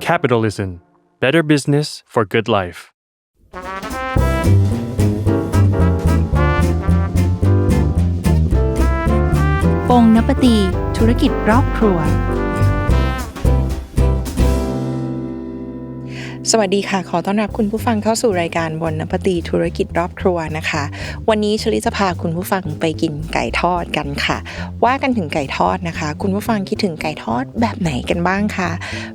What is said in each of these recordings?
Capitalism Better Business for Good Life ปงนปตี ธุรกิจรอบครัว สวัสดีค่ะ ขอต้อนรับคุณผู้ฟังเข้าสู่รายการบนนปตีธุรกิจรอบครัวนะคะ วันนี้ชลิจะพาคุณผู้ฟังไปกินไก่ทอดกันค่ะ ว่ากันถึงไก่ทอดนะคะ คุณผู้ฟังคิดถึงไก่ทอดแบบไหนกันบ้างคะ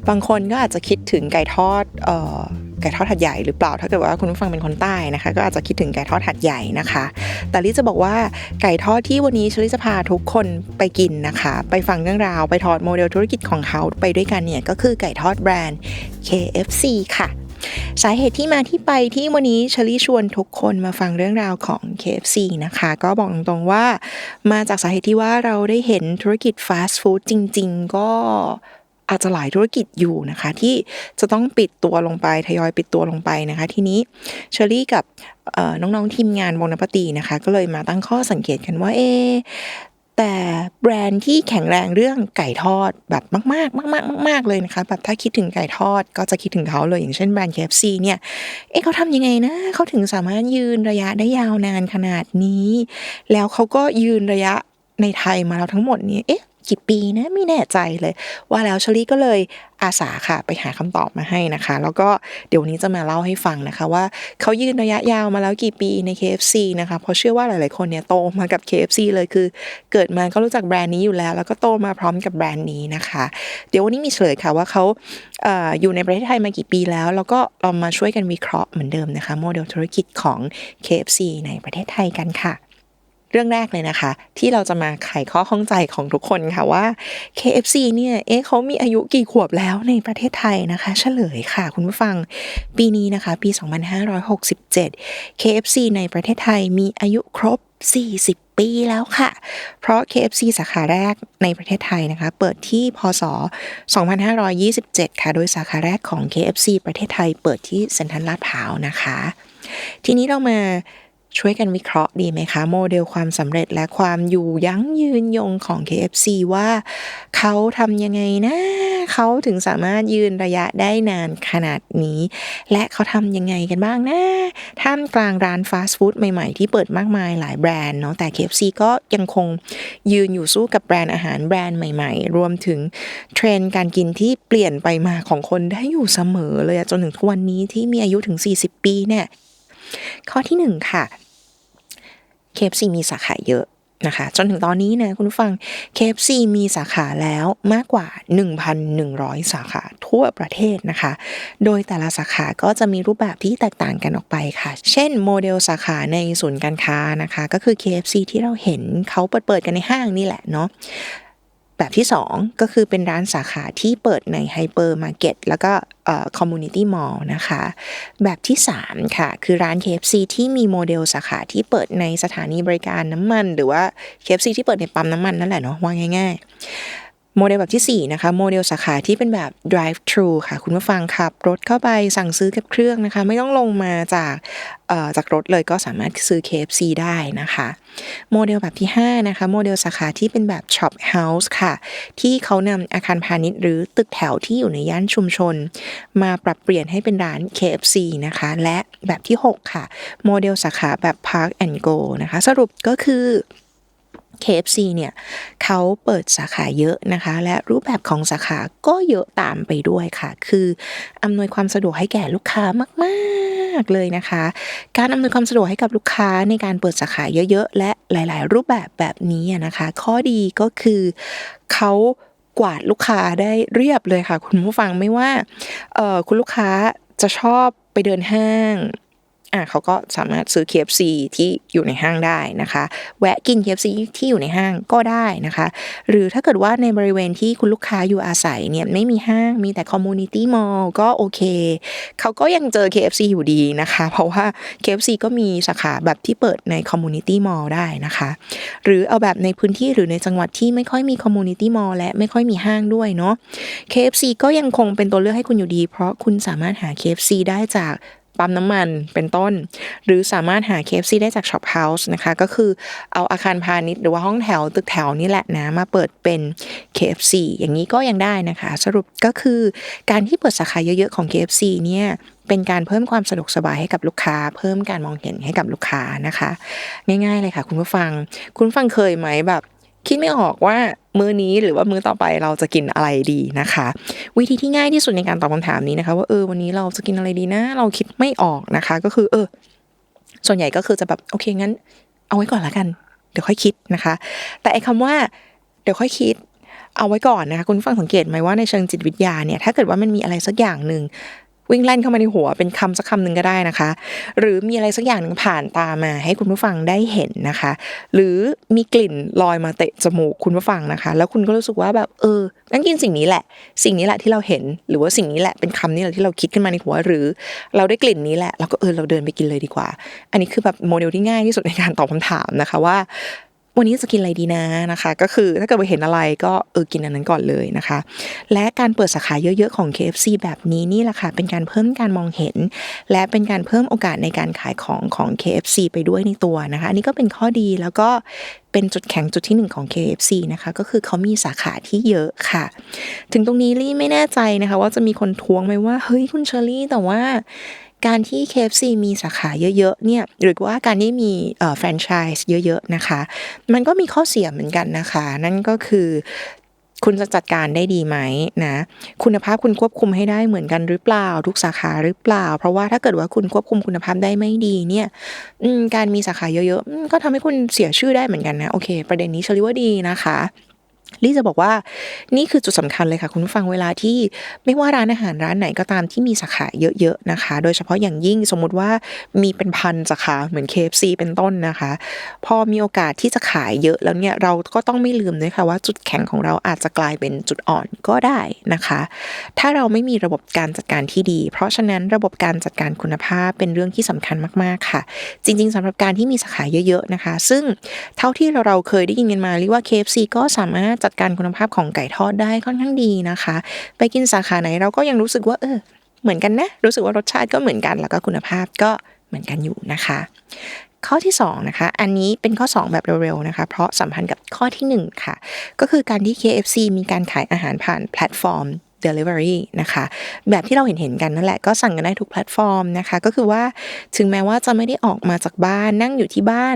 บางคนก็อาจจะคิดถึงไก่ทอดเอ่อ ไก่ทอดหัดใหญ่หรือเปล่า ถ้าเกิดว่าคุณผู้ฟังเป็นคนใต้นะคะ ก็อาจจะคิดถึงไก่ทอดหัดใหญ่นะคะ แต่ลิจะบอกว่าไก่ทอดที่วันนี้ชลิจะพาทุกคนไปกินนะคะ ไปฟังเรื่องราวไปถอดโมเดลธุรกิจของเขาไปด้วยกันเนี่ยก็คือไก่ทอดแบรนด์ KFC ค่ะสาเหตุที่มาที่ไปที่วันนี้ชลีชวนทุกคนมาฟังเรื่องราวของ KFC นะคะ ก็บอกตรงๆว่า มาจากสาเหตุที่ว่าเราได้เห็นธุรกิจฟาสต์ฟู้ดจริง ๆ ก็ อาจจะหลายธุรกิจอยู่นะคะ ที่จะต้องปิดตัวลงไปทยอยปิดตัวลงไปนะคะ ทีนี้เชอรี่กับน้องๆทีมงานวงนปตีนะคะ ก็เลยมาตั้งข้อสังเกตกันว่าเอแต่แบรนด์ที่แข็งแรงเรื่องไก่ทอดแบบมากๆ มากๆมากๆเลยนะคะแบบถ้าคิดถึงไก่ทอดก็จะคิดถึงเขาเลยอย่างเช่นแบรนด์ KFC เนี่ยเอ๊ะเขาทำยังไงนะเขาถึงสามารถยืนระยะได้ยาวนานขนาดนี้ แล้วเขาก็ยืนระยะในไทยมาแล้วทั้งหมดนี้เอ๊ะ กี่ปีนะไม่แน่ใจเลย ว่าแล้วชลีก็เลยอาสาค่ะไปหาคำตอบมาให้นะคะ แล้วก็เดี๋ยวนนี้จะมาเล่าให้ฟังนะคะ ว่าเขายืนระยะยาวมาแล้วกี่ปีใน KFC นะคะเพราะเชื่อว่าหลาย ๆ คนเนี่ยโตมากับ KFC เลยคือ เกิดมาก็รู้จักแบรนด์นี้อยู่แล้ว แล้วก็โตมาพร้อมกับแบรนด์นี้นะคะ เดี๋ยววันนี้มีเฉลยค่ะว่าเขาเอออยู่ในประเทศไทยมากี่ปีแล้ว แล้วก็เรามาช่วยกันวิเคราะห์เหมือนเดิมนะคะโมเดลธุรกิจของ KFC ในประเทศไทยกันค่ะ เรื่องแรกเลยนะคะ ที่เราจะมาไขข้อข้องใจของทุกคนค่ะว่า KFC เนี่ยเอ๊ะเขามีอายุกี่ขวบแล้วในประเทศไทยนะคะเฉลยค่ะคุณผู้ฟัง ปีนี้นะคะ ปี 2567 KFC ในประเทศไทยมีอายุครบ 40 ปีแล้วค่ะ เพราะ KFC สาขาแรกในประเทศไทยนะคะ เปิดที่พศ 2527 ค่ะ โดยสาขาแรกของ KFC ประเทศไทย เปิดที่เซ็นทรัลลาดพร้าวนะคะ ทีนี้เรามา ช่วยกันวิเคราะห์ดีไหมคะ โมเดลความสำเร็จและความอยู่ยั้งยืนยงของ KFC ว่าเขาทำยังไงนะเขาถึงสามารถยืนระยะได้นานขนาดนี้ และเขาทำยังไงกันบ้างนะท่ามกลางร้านฟาสต์ฟู้ดใหม่ๆ ที่เปิดมากมายหลายแบรนด์เนาะแต่ KFC ก็ยังคงยืนอยู่สู้กับแบรนด์อาหารแบรนด์ใหม่ๆ รวมถึงเทรนด์การกินที่เปลี่ยนไปมาของคนได้อยู่เสมอเลยจนถึงทุกวันนี้ที่มีอายุถึง 40 ปีเนี่ย ข้อที่หนึ่งค่ะ KFC มีสาขาเยอะนะคะ จนถึงตอนนี้นะคุณผู้ฟัง KFC มีสาขาแล้วมากกว่า 1,100 สาขาทั่วประเทศนะคะ โดยแต่ละสาขาก็จะมีรูปแบบที่แตกต่างกันออกไปค่ะ เช่นโมเดลสาขาในศูนย์การค้านะคะ ก็คือ KFC ที่เราเห็นเขาเปิดเปิดกันในห้างนี่แหละเนาะ แบบที่ 2 ก็คือเป็นร้านสาขาที่เปิดในไฮเปอร์มาร์เก็ตแล้วก็คอมมูนิตี้มอลล์นะคะ แบบที่ 3 ค่ะ คือร้าน KFC ที่มีโมเดลสาขาที่เปิดในสถานีบริการน้ำมัน หรือว่า KFC ที่เปิดในปั๊มน้ำมันนั่นแหละเนาะว่าง่าย ๆ โมเดลแบบที่ 4 นะคะ โมเดลสาขาที่เป็นแบบ drive thru ค่ะ คุณผู้ฟังขับ รถเข้าไปสั่งซื้อกับเครื่องนะคะ ไม่ต้องลงมาจากเอ่อจากรถเลยก็สามารถซื้อ KFC ได้นะคะ โมเดลแบบที่ 5 นะคะ โมเดลสาขาที่เป็นแบบ shop house ค่ะ ที่เขานำอาคารพาณิชย์หรือตึกแถวที่อยู่ในย่านชุมชน มาปรับเปลี่ยนให้เป็นร้าน KFC นะคะ และแบบที่ 6 ค่ะ โมเดลสาขาแบบ park and go นะคะ สรุปก็คือ KFC เนี่ยเขาเปิดสาขาเยอะนะคะ และรูปแบบของสาขาก็เยอะตามไปด้วยค่ะ คืออำนวยความสะดวกให้แก่ลูกค้ามากๆเลยนะคะ การอำนวยความสะดวกให้กับลูกค้าในการเปิดสาขาเยอะๆ และหลาย ๆ รูปแบบแบบนี้นะคะ ข้อดีก็คือเขากวาดลูกค้าได้เรียบเลยค่ะ คุณผู้ฟังไม่ว่าคุณลูกค้าจะชอบไปเดินห้าง อะเขาก็สามารถซื้อ KFC ที่อยู่ในห้างได้นะคะ แวะกิน KFC ที่อยู่ในห้างก็ได้นะคะ หรือถ้าเกิดว่าในบริเวณที่คุณลูกค้าอยู่อาศัยเนี่ยไม่มีห้างมีแต่ community mall ก็โอเค เขาก็ยังเจอ KFC อยู่ดีนะคะ เพราะว่า KFC ก็มีสาขาแบบที่เปิดใน community mall ได้นะคะ หรือเอาแบบในพื้นที่หรือในจังหวัดที่ไม่ค่อยมี community mall และไม่ค่อยมีห้างด้วยเนาะ KFC ก็ยังคงเป็นตัวเลือกให้คุณอยู่ดี เพราะคุณสามารถหา KFC ได้จาก ปั๊มน้ำมันเป็นต้น หรือสามารถหา KFC ได้จาก Shop House นะคะ ก็คือเอาอาคารพาณิชย์หรือว่าห้องแถวตึกแถวนี่แหละนะ มาเปิดเป็น KFC อย่างนี้ก็ยังได้นะคะ สรุปก็คือการที่เปิดสาขาเยอะๆของ KFC เนี่ยเป็นการเพิ่มความสะดวกสบายให้กับลูกค้า เพิ่มการมองเห็นให้กับลูกค้านะคะ ง่ายๆเลยค่ะ คุณผู้ฟัง คุณฟังเคยไหมแบบ คิดไม่ออกว่ามื้อนี้หรือว่ามื้อต่อไปเราจะกินอะไรดีนะคะ วิธีที่ง่ายที่สุดในการตอบคำถามนี้นะคะ ว่าเออวันนี้เราจะกินอะไรดีนะ เราคิดไม่ออกนะคะ ก็คือ เออ ส่วนใหญ่ก็คือจะแบบโอเคงั้น เอาไว้ก่อนละกัน เดี๋ยวค่อยคิดนะคะ แต่ไอ้คำว่า เดี๋ยวค่อยคิด เอาไว้ก่อนนะคะ คุณผู้ฟังสังเกตไหมว่าในเชิงจิตวิทยาเนี่ยถ้าเกิดว่ามันมีอะไรสักอย่างหนึ่ง วิ่งแล่นเข้ามาในหัวเป็นคำสักคำหนึ่งก็ได้นะคะ หรือมีอะไรสักอย่างหนึ่งผ่านตามาให้คุณผู้ฟังได้เห็นนะคะ หรือมีกลิ่นลอยมาเตะจมูกคุณผู้ฟังนะคะ แล้วคุณก็รู้สึกว่าแบบเออนั่นกินสิ่งนี้แหละ สิ่งนี้แหละที่เราเห็น หรือว่าสิ่งนี้แหละเป็นคำนี้แหละที่เราคิดขึ้นมาในหัวหรือ เราได้กลิ่นนี้แหละเราก็เออเราเดินไปกินเลยดีกว่า อันนี้คือแบบโมเดลที่ง่ายที่สุดในการตอบคำถามนะคะว่า วันนี้จะกินอะไรดีนะนะคะ ก็คือถ้าเกิดว่าเห็นอะไรก็เออกินอันนั้นก่อนเลยนะคะ และการเปิดสาขาเยอะๆของ KFC แบบนี้นี่แหละค่ะเป็นการเพิ่มการมองเห็น และเป็นการเพิ่มโอกาสในการขายของของ KFC ไปด้วยในตัวนะคะอันนี้ก็เป็นข้อดีแล้วก็เป็นจุดแข็งจุดที่หนึ่งของ KFC นะคะ ก็คือเขามีสาขาที่เยอะค่ะ ถึงตรงนี้ลี่ไม่แน่ใจนะคะ ว่าจะมีคนท้วงไหมว่าเฮ้ยคุณเชอรี่แต่ว่า การที่ KFC มีสาขาเยอะๆเนี่ยหรือว่าการที่มีแฟรนไชส์เยอะๆนะคะ มันก็มีข้อเสียเหมือนกันนะคะ นั่นก็คือคุณจะจัดการได้ดีไหมนะ คุณภาพคุณควบคุมให้ได้เหมือนกันหรือเปล่า ทุกสาขาหรือเปล่า เพราะว่าถ้าเกิดว่าคุณควบคุมคุณภาพได้ไม่ดีเนี่ยการมีสาขาเยอะๆก็ทำให้คุณเสียชื่อได้เหมือนกันนะโอเค ประเด็นนี้เชลิว่าดีนะคะ ลี่จะบอกว่านี่คือจุดสำคัญเลยค่ะคุณผู้ฟังเวลาที่ไม่ว่าร้านอาหารร้านไหนก็ตามที่มีสาขาเยอะๆนะคะ โดยเฉพาะอย่างยิ่งสมมุติว่ามีเป็นพันสาขาเหมือน KFC เป็นต้นนะคะ พอมีโอกาสที่จะขายเยอะแล้วเนี่ยเราก็ต้องไม่ลืมด้วยค่ะว่าจุดแข็งของเราอาจจะกลายเป็นจุดอ่อนก็ได้นะคะ ถ้าเราไม่มีระบบการจัดการที่ดี เพราะฉะนั้นระบบการจัดการคุณภาพเป็นเรื่องที่สำคัญมากๆค่ะ จริง ๆสำหรับการที่มีสาขาเยอะๆนะคะ ซึ่งเท่าที่เราเราเคยได้ยินกันมาเรียกว่า KFC ก็สามารถจัดการคุณภาพของไก่ทอดได้ค่อนข้างดีนะคะ ไปกินสาขาไหนเราก็ยังรู้สึกว่าเออเหมือนกันนะ รู้สึกว่ารสชาติก็เหมือนกันแล้วก็คุณภาพก็เหมือนกันอยู่นะคะ ข้อที่2นะคะ อันนี้เป็นข้อ 2 แบบเร็วๆนะคะ เพราะสัมพันธ์กับข้อทีหนึ่1 ค่ะ ก็คือการที่ KFC มีการขายอาหารผ่านแพลตฟอร์ม Delivery นะคะ แบบที่เราเห็นเห็นๆกันนั่นแหละก็สั่งกันได้ทุกแพลตฟอร์มนะคะ ก็คือว่าถึงแม้ว่าจะไม่ได้ออกมาจากบ้านนั่งอยู่ที่บ้าน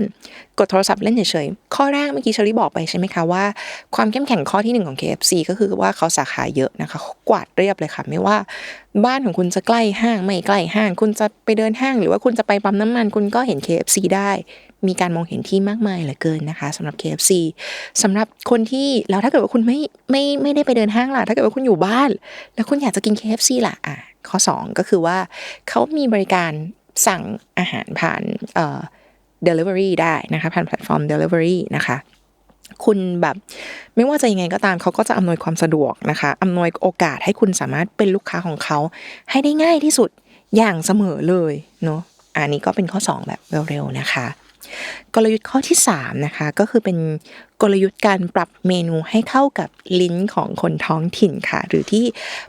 กดโทรศัพท์เล่นเฉยๆ ข้อแรกเมื่อกี้เชอรี่บอกไปใช่ไหมคะว่า ความเข้มแข็งข้อที่หนึ่งของ KFC ก็คือว่าเขาสาขาเยอะนะคะกวาดเรียบเลยค่ะ ไม่ว่าบ้านของคุณจะใกล้ห้างไม่ใกล้ห้าง คุณจะไปเดินห้าง หรือว่าคุณจะไปปั๊มน้ำมัน คุณก็เห็น KFC ได้ มีการมองเห็นที่มากมายเหลือเกินนะคะสำหรับ KFC สำหรับคนที่แล้วถ้าเกิดว่าคุณไม่ไม่ไม่ได้ไปเดินห้างล่ะ ถ้าเกิดว่าคุณอยู่บ้าน แล้วคุณอยากจะกิน KFC ล่ะอะข้อ 2 ก็คือว่าเขามีบริการสั่งอาหารผ่านเอ่อ delivery ได้นะคะผ่านแพลตฟอร์ม delivery นะคะคุณแบบไม่ว่าจะยังไงก็ตามเขาก็จะอำนวยความสะดวกนะคะอำนวยโอกาสให้คุณสามารถเป็นลูกค้าของเขาให้ได้ง่ายที่สุดอย่างเสมอเลยเนาะอันนี้ก็เป็นข้อ 2 แบบเร็วๆนะคะ กลยุทธ์ข้อที่3นะคะก็คือเป็นกลยุทธ์การปรับเมนูให้เข้ากับลิ้นของคนท้องถิ่นค่ะ หรือที่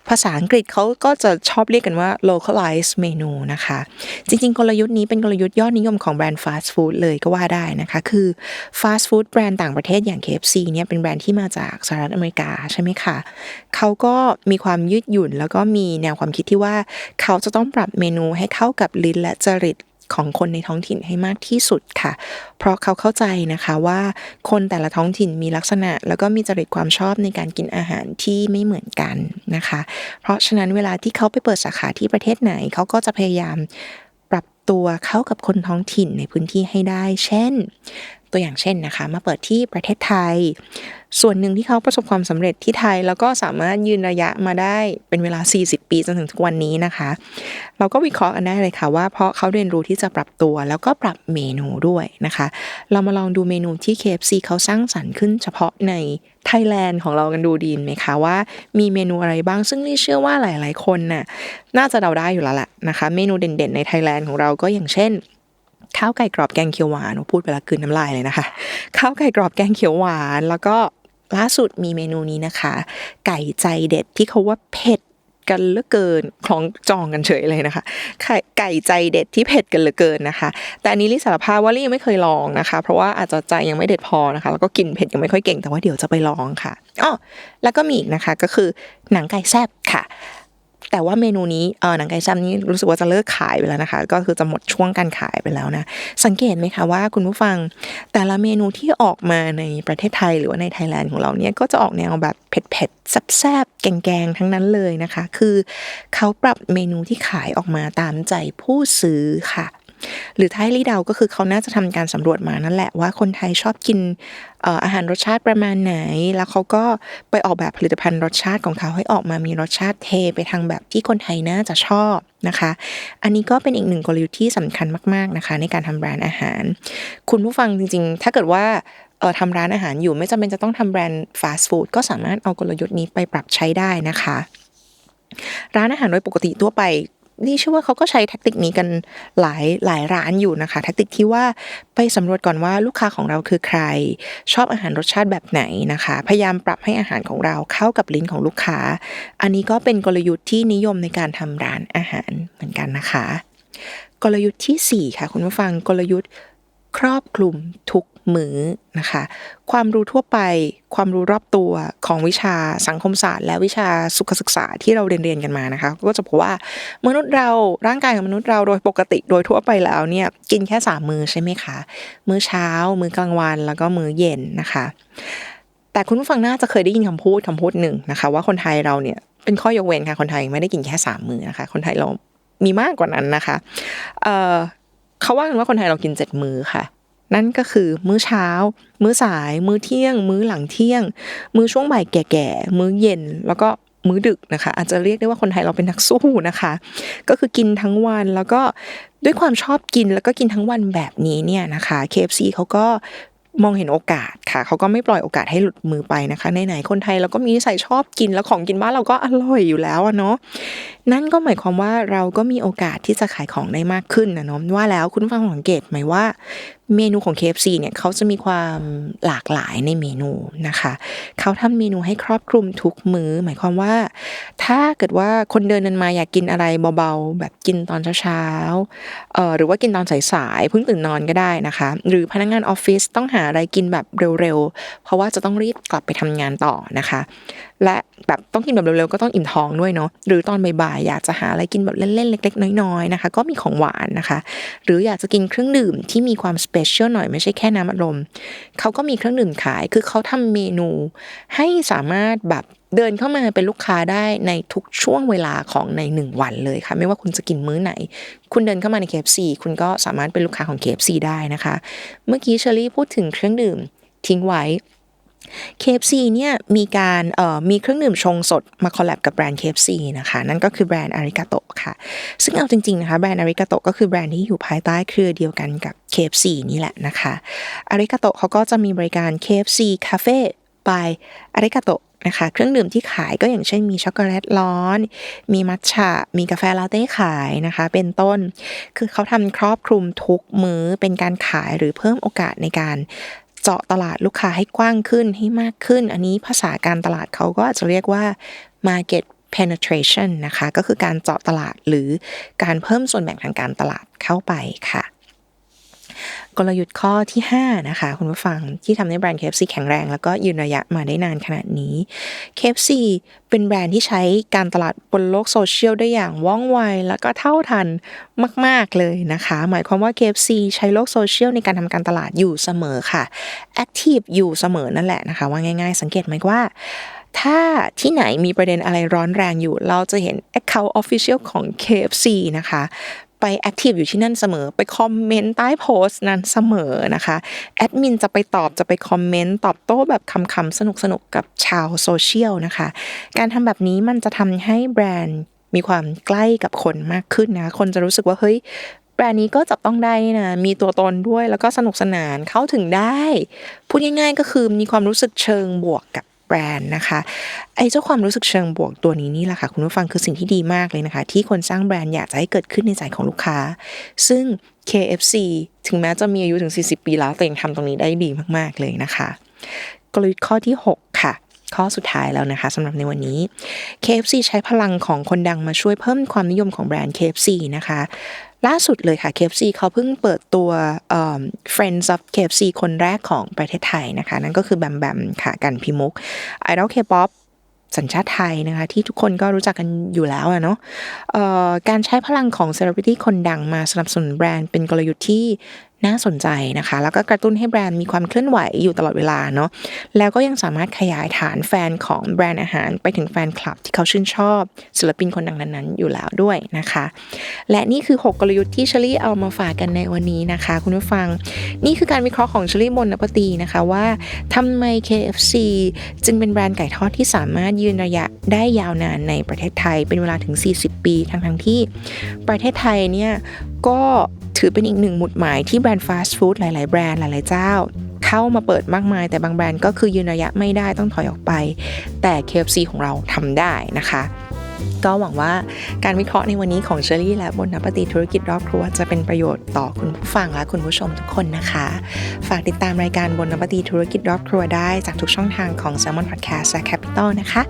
ภาษาอังกฤษเขาก็จะชอบเรียกกันว่า localize เมนูนะคะ จริงๆ กลยุทธ์นี้เป็นกลยุทธ์ยอดนิยมของแบรนด์ฟาสต์ฟู้ดเลยก็ว่าได้นะคะ คือฟาสต์ฟู้ดแบรนด์ต่างประเทศอย่าง KFC เนี่ยเป็นแบรนด์ที่มาจากสหรัฐอเมริกาใช่ไหมคะเขาก็มีความยืดหยุ่น แล้วก็มีแนวความคิดที่ว่าเขาจะต้องปรับเมนูให้เข้ากับลิ้นและจริต ของคนในท้องถิ่นให้มากที่สุดค่ะ เพราะเขาเข้าใจนะคะว่าคนแต่ละท้องถิ่นมีลักษณะ แล้วก็มีจริตความชอบในการกินอาหารที่ไม่เหมือนกันนะคะ เพราะฉะนั้นเวลาที่เขาไปเปิดสาขาที่ประเทศไหนเขาก็จะพยายามปรับตัวเข้ากับคนท้องถิ่นในพื้นที่ให้ได้ เช่น ตัวอย่างเช่นนะคะ มาเปิดที่ประเทศไทย ส่วนหนึ่งที่เขาประสบความสำเร็จที่ไทย แล้วก็สามารถยืนระยะมาได้เป็นเวลา 40 ปีจนถึงทุกวันนี้นะคะ เราก็วิเคราะห์กันได้เลยค่ะว่าเพราะเขาเรียนรู้ที่จะปรับตัวแล้วก็ปรับเมนูด้วยนะคะ เรามาลองดูเมนูที่ KFC เขาสร้างสรรค์ขึ้นเฉพาะในไทยแลนด์ของเรากันดูดีไหมคะว่ามีเมนูอะไรบ้างซึ่งนี่เชื่อว่าหลาย ๆ คนน่ะน่าจะเดาได้อยู่แล้วแหละนะคะ เมนูเด่น ๆ ในไทยแลนด์ของเราก็อย่างเช่น ข้าวไก่กรอบแกงเขียวหวานพูดไปแล้วกลืนน้ำลายเลยนะคะ ข้าวไก่กรอบแกงเขียวหวาน แล้วก็ล่าสุดมีเมนูนี้นะคะ ไก่ใจเด็ดที่เขาว่าเผ็ดกันเหลือเกินคล้องจองกันเฉยเลยนะคะ ไก่ใจเด็ดที่เผ็ดกันเหลือเกินนะคะ แต่อันนี้ลิสารภาพว่าลี่ยังไม่เคยลองนะคะ เพราะว่าอาจจะใจยังไม่เด็ดพอนะคะ แล้วก็กินเผ็ดยังไม่ค่อยเก่งแต่ว่าเดี๋ยวจะไปลองค่ะอ๋อแล้วก็มีอีกนะคะก็คือหนังไก่แซบค่ะ แต่ว่าเมนูนี้เออหนังไก่แซบนี้รู้สึกว่าจะเลิกขายไปแล้วนะคะ ก็คือจะหมดช่วงการขายไปแล้วนะ สังเกตไหมคะว่าคุณผู้ฟังแต่ละเมนูที่ออกมาในประเทศไทยหรือว่าในไทยแลนด์ของเราเนี่ยก็จะออกแนวแบบเผ็ดๆแซ่บๆแกงๆทั้งนั้นเลยนะคะ คือเขาปรับเมนูที่ขายออกมาตามใจผู้ซื้อค่ะ หรือท้ายลี่เดาก็คือเขาน่าจะทำการสำรวจมานั่นแหละว่าคนไทยชอบกินอาหารรสชาติประมาณไหน แล้วเขาก็ไปออกแบบผลิตภัณฑ์รสชาติของเขาให้ออกมามีรสชาติเทไปทางแบบที่คนไทยน่าจะชอบนะคะ อันนี้ก็เป็นอีกหนึ่งกลยุทธ์ที่สำคัญมาก ๆนะคะ ในการทำแบรนด์อาหาร คุณผู้ฟังจริง ๆ ถ้าเกิดว่าเออทำร้านอาหารอยู่ไม่จำเป็นจะต้องทำแบรนด์ฟาสต์ฟู้ดก็สามารถเอากลยุทธ์นี้ไปปรับใช้ได้นะคะ ร้านอาหารโดยปกติทั่วไป นี่เชื่อว่าเขาก็ใช้แท็กติกนี้กันหลายหลายร้านอยู่นะคะ แท็กติกที่ว่าไปสำรวจก่อนว่าลูกค้าของเราคือใคร ชอบอาหารรสชาติแบบไหนนะคะ พยายามปรับให้อาหารของเราเข้ากับลิ้นของลูกค้า อันนี้ก็เป็นกลยุทธ์ที่นิยมในการทำร้านอาหารเหมือนกันนะคะ กลยุทธ์ที่ 4 ค่ะคุณผู้ฟังกลยุทธ์ครอบคลุมทุก มือนะคะ ความรู้ทั่วไป ความรู้รอบตัวของวิชาสังคมศาสตร์ และวิชาสุขศึกษาที่เราเรียนเรียนกันมานะคะ ก็จะพบว่ามนุษย์เราร่างกายของมนุษย์เราโดยปกติโดยทั่วไปแล้วเนี่ยกินแค่สามมือใช่ไหมคะ มื้อเช้า มื้อกลางวัน แล้วก็มื้อเย็นนะคะ แต่คุณผู้ฟังน่าจะเคยได้ยินคำพูดคำพูดหนึ่งนะคะ ว่าคนไทยเราเนี่ยเป็นข้อยกเว้นค่ะคนไทยไม่ได้กินแค่สามมือนะคะ คนไทยเรามีมากกว่านั้นนะคะ เเขาว่ากันว่าคนไทยเรากินเจ็ดมือค่ะ นั่นก็คือมื้อเช้า มื้อสาย มื้อเที่ยง มื้อหลังเที่ยง มื้อช่วงบ่ายแก่ๆ มื้อเย็น แล้วก็มื้อดึกนะคะ อาจจะเรียกได้ว่าคนไทยเราเป็นนักสู้นะคะ ก็คือกินทั้งวันแล้วก็ด้วยความชอบกินแล้วก็กินทั้งวันแบบนี้เนี่ยนะคะ KFC เขาก็มองเห็นโอกาสค่ะ เขาก็ไม่ปล่อยโอกาสให้หลุดมือไปนะคะไหนๆคนไทยเราก็มีนิสัยชอบกินแล้วของกินบ้านเราก็อร่อยอยู่แล้วเนาะนั่นก็หมายความว่าเราก็มีโอกาสที่จะขายของได้มากขึ้นนะเนาะว่าแล้วคุณฟังสังเกตไหมว่าเมนูของ KFC เนี่ยเขาจะมีความหลากหลายในเมนูนะคะ เขาทำเมนูให้ครอบคลุมทุกมื้อ หมายความว่า ถ้าเกิดว่าคนเดินเดินมาอยากกินอะไรเบาๆ แบบกินตอนเช้าๆเอ่อหรือว่ากินตอนสายๆเพิ่งตื่นนอนก็ได้นะคะ หรือพนักงานออฟฟิศต้องหาอะไรกินแบบเร็วๆ เพราะว่าจะต้องรีบกลับไปทำงานต่อนะคะและแบบต้องกินแบบเร็วๆก็ต้องอิ่มท้องด้วยเนาะหรือตอนบ่ายๆอยากจะหาอะไรกินแบบเล่นๆเล็ก ๆ น้อยๆนะคะ ก็มีของหวานนะคะ หรืออยากจะกินเครื่องดื่มที่มีความสเปเชียลหน่อยไม่ใช่แค่น้ำอัดลมเขาก็มีเครื่องดื่มขายคือเขาทำเมนูให้สามารถแบบเดินเข้ามาเป็นลูกค้าได้ในทุกช่วงเวลาของในหนึ่งวันเลยค่ะ ไม่ว่าคุณจะกินมื้อไหน คุณเดินเข้ามาใน KFC คุณก็สามารถเป็นลูกค้าของ KFC ได้นะคะ เมื่อกี้เชอรี่พูดถึงเครื่องดื่มทิ้งไว้ KFC เนี่ยมีการมีเครื่องดื่มชงสดมาคอลแลบกับแบรนด์ KFC นะคะ นั่นก็คือแบรนด์อาริกาโตค่ะ ซึ่งเอาจริงๆนะคะแบรนด์อาริกาโตก็คือแบรนด์ที่อยู่ภายใต้เครือเดียวกันกับ KFC นี่แหละนะคะอาริกาโตเขาก็จะมีบริการ KFC Cafe by อาริกาโตนะคะเครื่องดื่มที่ขายก็อย่างเช่นมีช็อกโกแลตร้อน มีมัทฉะ มีกาแฟลาเต้ขายนะคะ เป็นต้น คือเขาทำครอบคลุมทุกมื้อเป็นการขายหรือเพิ่มโอกาสในการ เจาะตลาดลูกค้าให้กว้างขึ้นให้มากขึ้น อันนี้ภาษาการตลาดเขาก็อาจจะเรียกว่า market penetration นะคะ ก็คือการเจาะตลาดหรือการเพิ่มส่วนแบ่งทางการตลาดเข้าไปค่ะ กลยุทธ์ข้อที่ 5 นะคะ คุณผู้ฟังที่ทำให้แบรนด์ KFC แข็งแรง แล้วก็ยืนระยะมาได้นานขนาดนี้ KFC เป็นแบรนด์ที่ใช้การตลาดบนโลกโซเชียลได้อย่างว่องไว แล้วก็เท่าทันมาก ๆ เลยนะคะ หมายความว่า KFC ใช้โลกโซเชียลในการทำการตลาดอยู่เสมอค่ะแอคทีฟอยู่เสมอนั่นแหละนะคะ ว่าง่าย ๆ สังเกตไหมว่าถ้าที่ไหนมีประเด็นอะไรร้อนแรงอยู่ เราจะเห็น Account Official ของ KFC นะคะ ไปแอคทีฟอยู่ที่นั่นเสมอ ไปคอมเมนต์ใต้โพสต์นั้นเสมอนะคะแอดมินจะไปตอบจะไปคอมเมนต์ตอบโต้แบบคำๆสนุกๆกับชาวโซเชียลนะคะ การทำแบบนี้มันจะทำให้แบรนด์มีความใกล้กับคนมากขึ้นนะ คนจะรู้สึกว่าเฮ้ยแบรนด์นี้ก็จับต้องได้นะ มีตัวตนด้วยแล้วก็สนุกสนานเข้าถึงได้ พูดง่ายๆก็คือมีความรู้สึกเชิงบวกกับ รนด์นะคะไอ้เจ้าความรู้สึกเชิงบวกตัวนี้นี่แหละค่ะคุณผู้ฟังคือสิ่งที่ดีมากเลยนะคะ ที่คนสร้างแบรนด์อยากจะให้เกิดขึ้นในใจของลูกค้า ซึ่ง KFC ถึงแม้จะมีอายุถึง 40 ปีแล้วแต่ยังทำตรงนี้ได้ดีมากๆเลยนะคะ กลยุทธ์ข้อที่ 6 ค่ะข้อสุดท้ายแล้วนะคะสำหรับในวันนี้ KFC ใช้พลังของคนดังมาช่วยเพิ่มความนิยมของแบรนด์ KFC นะคะ ล่าสุดเลยค่ะ KFC เขาเพิ่งเปิดตัว Friends of KFC คนแรกของประเทศไทยนะคะ นั่นก็คือแบมแบมค่ะกันพิมุกไอดอลเคป๊อปสัญชาติไทยนะคะ ที่ทุกคนก็รู้จักกันอยู่แล้วอะเนาะการใช้พลังของเซเลบริตี้คนดังมาสนับสนุนแบรนด์เป็นกลยุทธ์ที่ น่าสนใจนะคะ แล้วก็กระตุ้นให้แบรนด์มีความเคลื่อนไหวอยู่ตลอดเวลาเนาะแล้วก็ยังสามารถขยายฐานแฟนของแบรนด์อาหารไปถึงแฟนคลับที่เขาชื่นชอบ ศิลปินคนดังนั้นๆอยู่แล้วด้วยนะคะ และนี่คือ 6 กลยุทธ์ที่เชลี่เอามาฝากกันในวันนี้นะคะ คุณผู้ฟัง นี่คือการวิเคราะห์ของเชลี่มนนปตีนะคะว่าทำไม KFC จึงเป็นแบรนด์ไก่ทอดที่สามารถยืนระยะได้ยาวนานในประเทศไทยเป็นเวลาถึง 40 ปีทั้งทั้งๆที่ประเทศไทยเนี่ยก็ ถือเป็นอีกหนึ่งหมุดหมายที่แบรนด์ฟาสต์ฟู้ดหลาย ๆ แบรนด์หลาย ๆ เจ้า เข้ามาเปิดมากมาย แต่บางแบรนด์ก็คือยืนระยะไม่ได้ต้องถอยออกไป แต่ KFC ของเราทำได้นะคะก็หวังว่าการวิเคราะห์ในวันนี้ของเชอรี่และบนนัปฏิธุรกิจรอบครัวจะเป็นประโยชน์ต่อคุณผู้ฟังและคุณผู้ชมทุกคนนะคะ ฝากติดตามรายการบนนัปฏิธุรกิจรอบครัวได้จากทุกช่องทางของ s ซ l m o n Podcast และ Capital นะคะ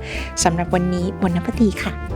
สำหรับวันนี้บนนัปฏิค่ะ